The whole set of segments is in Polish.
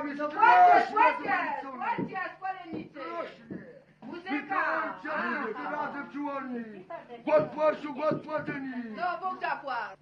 Chodźcie, chodźcie, chodźcie, szkolenicy. Muzyka. Razem przyłoni. Głos zapłać.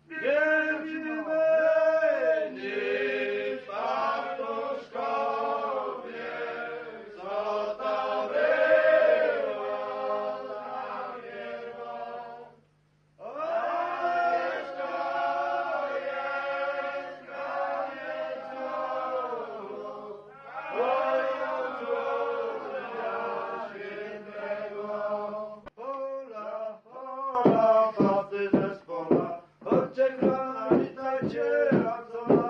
Witajcie, a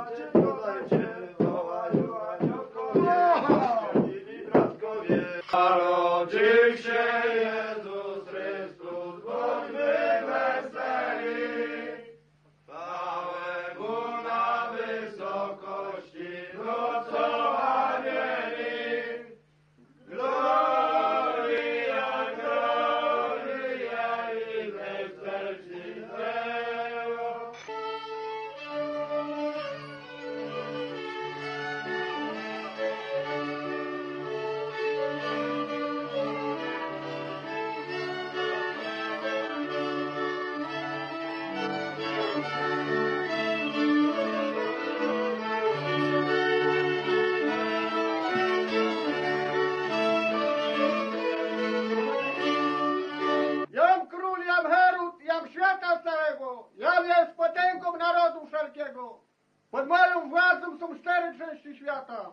Pod moją władzą są cztery części świata.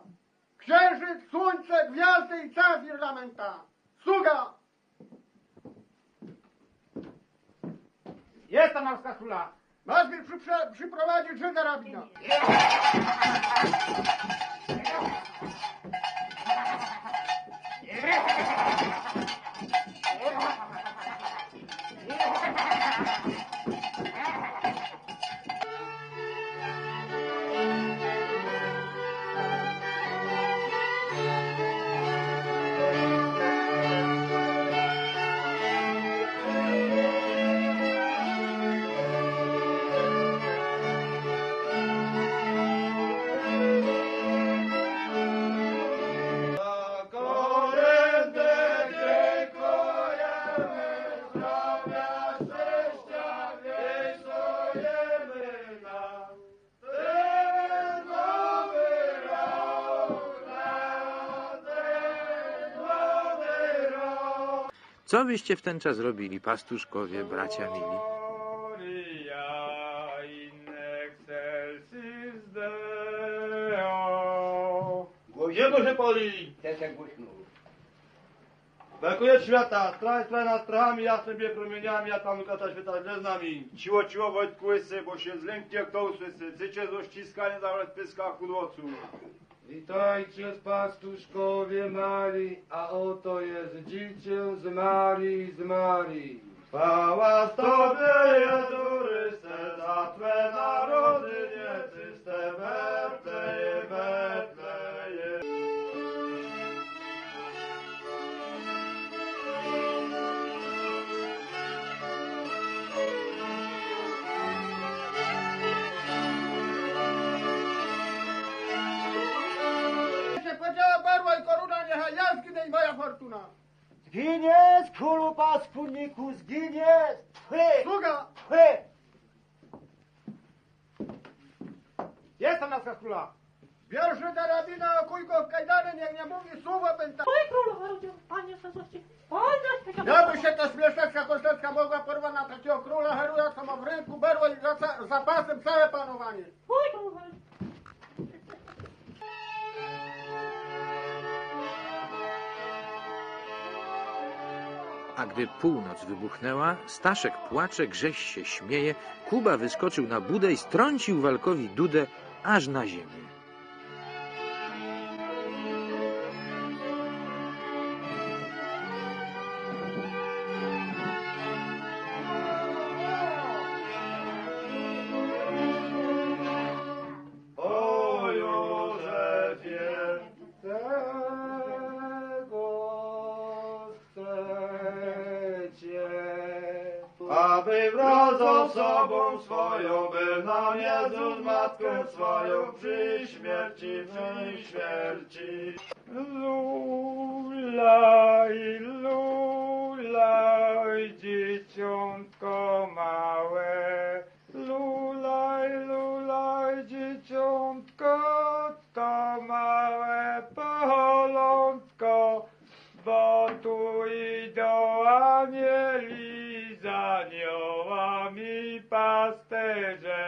Księżyc, słońce, gwiazdy i cała firmamenta. Sługa! Jestem Marska Króla. Masz mi przyprze- przyprowadzić Żyda rabina. Co byście w ten czas robili, pastuszkowie, bracia mili? Gloria in excelsis Deo. Głośno się poli. Też jak głośno. Brakuje świata, straj, straj nad strachami, jasnymi promieniami, a Pan Lukata świata źle z nami. Ciło, ciło, Wojtku bo się zlęknie kto usłysy. Cycie z ściskanie załóż pyska chudłocu. Witajcie pastuszkowie Marii, a oto jest dziecię z Marii, z Marii. Chwała Tobie, i moja fortuna. Zginie z królu paskudniku, zginie twy, Sługa! twy. Jestem Marska Króla. Bierz Żyda rabina, okuj go w kajdany, niech nie mówi słowa pęta. Oj, królu Herodzie, panie Jezusie, panie Jakby się ta śmieszeczka kostecka mogła porwać na takiego króla Heruja, co ma w ręku berło i za zapasem całe panowanie. A gdy północ wybuchnęła, Staszek płacze, Grześ się śmieje, Kuba wyskoczył na budę i strącił walkowi dudę aż na ziemię. Aby wrodzą osobą swoją, by nam Jezus matkę swoją przy śmierci, przy śmierci. Lulaj, lulaj, dzieciątko małe. Lulaj, lulaj, dzieciątko, to małe polątko, bo tu idą anieli pasteja.